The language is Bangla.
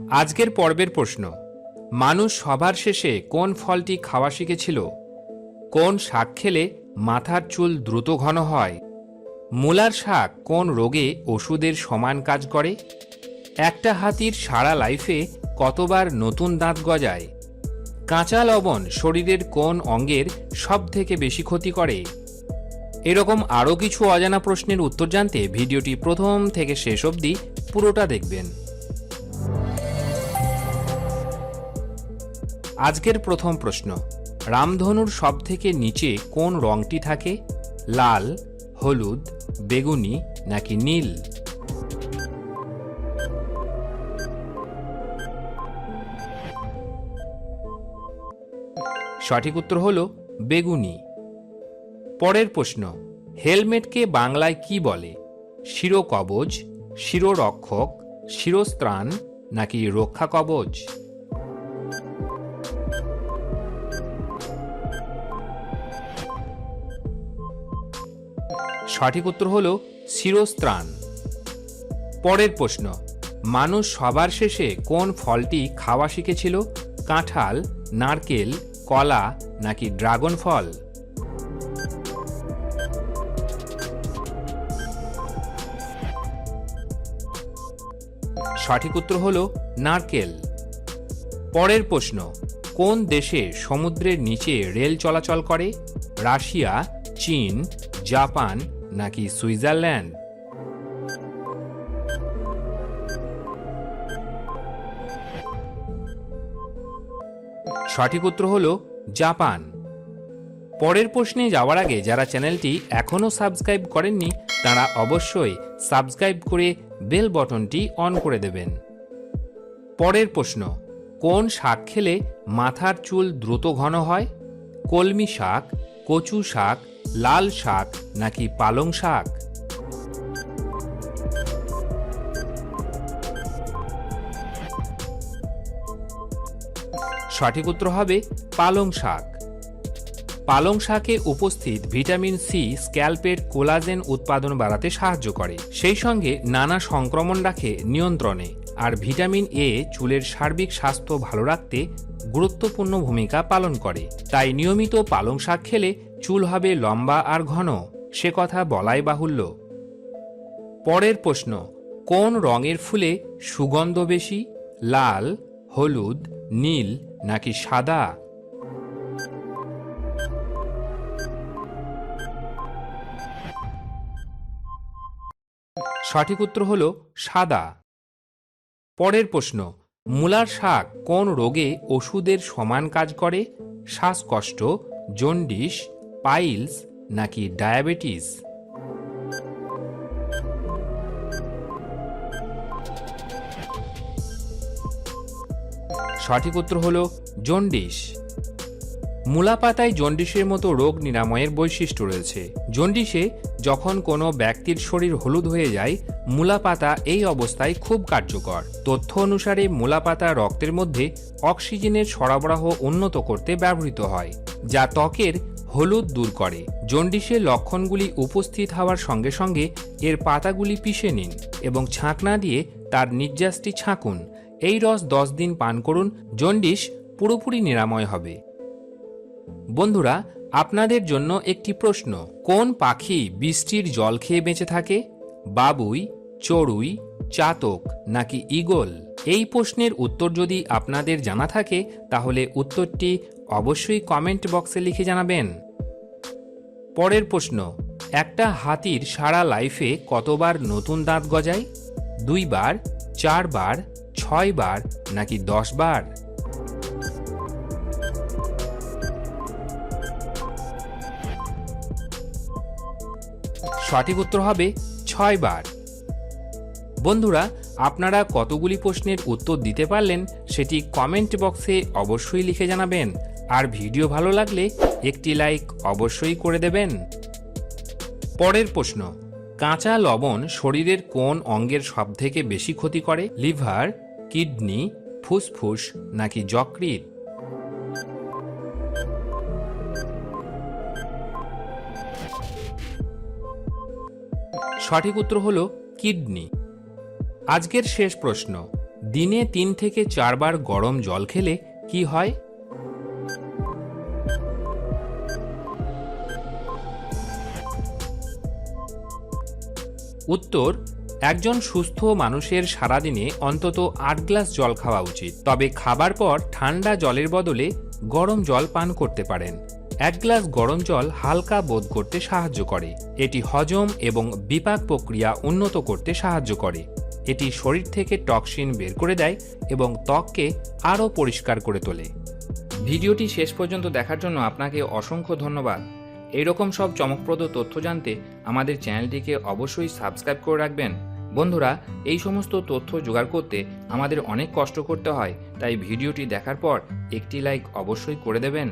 আজকের পর্বের প্রশ্ন, মানুষ সবার শেষে কোন ফলটি খাওয়া শিখেছিল? কোন শাক খেলে মাথার চুল দ্রুত ঘন হয়? মূলার শাক কোন রোগে ওষুধের সমান কাজ করে? একটা হাতির সারা লাইফে কতবার নতুন দাঁত গজায়? কাঁচা লবণ শরীরের কোন অঙ্গের সব থেকে বেশি ক্ষতি করে? এরকম আরও কিছু অজানা প্রশ্নের উত্তর জানতে ভিডিওটি প্রথম থেকে শেষ অবধি পুরোটা দেখবেন। আজকের প্রথম প্রশ্ন। রামধনুর সব থেকে নিচে কোন রংটি থাকে? লাল, হলুদ, বেগুনি নাকি নীল? সঠিক উত্তর হল বেগুনি। পরের প্রশ্ন, হেলমেটকে বাংলায় কি বলে? শিরোকবচ, শিরোরক্ষক, শিরস্ত্রাণ নাকি রক্ষা কবচ সঠিক উত্তর হল শিরস্ত্রাণ। পরের প্রশ্ন, মানুষ সবার শেষে কোন ফলটি খাওয়া শিখেছিল? কাঁঠাল, নারকেল, কলা নাকি ড্রাগন ফল? সঠিক উত্তর হল নারকেল। পরের প্রশ্ন, কোন দেশে সমুদ্রের নিচে রেল চলাচল করে? রাশিয়া, চীন, জাপান নাকি সুইজারল্যান্ড? সঠিক উত্তর হল জাপান। পরের প্রশ্নে যাওয়ার আগে যারা চ্যানেলটি এখনও সাবস্ক্রাইব করেননি, তারা অবশ্যই সাবস্ক্রাইব করে বেল বটনটি অন করে দেবেন। পরের প্রশ্ন, কোন শাক খেলে মাথার চুল দ্রুত ঘন হয়? কলমি শাক, কচু শাক লাল শাক নাকি পালং শাক? সঠিক উত্তর হবে পালং শাক। পালং শাকে উপস্থিত ভিটামিন সি, স্ক্যাল্পের কোলাজেন উৎপাদন বাড়াতে সাহায্য করে। সেই সঙ্গে নানা সংক্রমণ রাখে নিয়ন্ত্রণে। আর ভিটামিন এ চুলের সার্বিক স্বাস্থ্য ভালো রাখতে গুরুত্বপূর্ণ ভূমিকা পালন করে। তাই নিয়মিত পালং শাক খেলে চুল হবে লম্বা আর ঘন, সে কথা বলাই বাহুল্য। পরের প্রশ্ন, কোন রঙের ফুলে সুগন্ধ বেশি, লাল, হলুদ, নীল নাকি সাদা? সঠিক উত্তর হল সাদা। পরের প্রশ্ন, মূলার শাক কোন রোগে ওষুধের সমান কাজ করে? শ্বাসকষ্ট জন্ডিস পাইলস নাকি ডায়াবেটিস? সঠিক উত্তর হল জন্ডিস মূলা পাতায় জন্ডিসের মতো রোগ নিরাময়ের বৈশিষ্ট্য রয়েছে। জন্ডিসে যখন কোনো ব্যক্তির শরীর হলুদ হয়ে যায় মূলা পাতা এই অবস্থায় খুব কার্যকর। তথ্য অনুসারে মূলা পাতা রক্তের মধ্যে অক্সিজেনের সরবরাহ উন্নত করতে ব্যবহৃত হয়, যা ত্বকের হলুদ দূর করে। জন্ডিসের লক্ষণগুলি উপস্থিত হওয়ার সঙ্গে সঙ্গে এর পাতাগুলি পিষে নিন এবং ছাঁকনা দিয়ে তার নির্যাসটি ছাঁকুন। এই রস দশ দিন পান করুন, জন্ডিস পুরোপুরি নিরাময় হবে। বন্ধুরা, আপনাদের জন্য একটি প্রশ্ন। কোন পাখি বৃষ্টির জল খেয়ে বেঁচে থাকে? বাবুই, চড়ুই, চাতক নাকি ঈগল? এই প্রশ্নের উত্তর যদি আপনাদের জানা থাকে, তাহলে উত্তরটি অবশ্যই কমেন্ট বক্সে লিখে জানাবেন। পরের প্রশ্ন, একটা হাতির সারা লাইফে কতবার নতুন দাঁত গজায়? দুইবার, চারবার, ছয়বার নাকি দশ বার সঠিক উত্তর হবে ছয় বার। বন্ধুরা, আপনারা কতগুলি প্রশ্নের উত্তর দিতে পারলেন সেটি কমেন্ট বক্সে অবশ্যই লিখে জানাবেন। আর ভিডিও ভালো লাগলে একটি লাইক অবশ্যই করে দেবেন। পরের প্রশ্ন, কাঁচা লবণ শরীরের কোন অঙ্গের সবথেকে বেশি ক্ষতি করে? লিভার, কিডনি, ফুসফুস নাকি যকৃৎ? সঠিক উত্তর হল কিডনি। আজকের শেষ প্রশ্ন, দিনে তিন থেকে চারবার গরম জল খেলে কি হয়? উত্তর, একজন সুস্থ মানুষের সারাদিনে অন্তত আট গ্লাস জল খাওয়া উচিত, তবে খাবার পর ঠান্ডা জলের বদলে গরম জল পান করতে পারেন। এক গ্লাস গরম জল হালকা বোধ করতে সাহায্য করে। এটি হজম এবং বিপাক প্রক্রিয়া উন্নত করতে সাহায্য করে। এটি শরীর থেকে টক্সিন বের করে দেয় এবং ত্বককে আরও পরিষ্কার করে তোলে। ভিডিওটি শেষ পর্যন্ত দেখার জন্য আপনাকে অসংখ্য ধন্যবাদ। এইরকম সব চমকপ্রদ তথ্য জানতে আমাদের চ্যানেলটিকে অবশ্যই সাবস্ক্রাইব করে রাখবেন। বন্ধুরা, এই সমস্ত তথ্য জোগাড় করতে আমাদের অনেক কষ্ট করতে হয়, তাই ভিডিওটি দেখার পর একটি লাইক অবশ্যই করে দেবেন।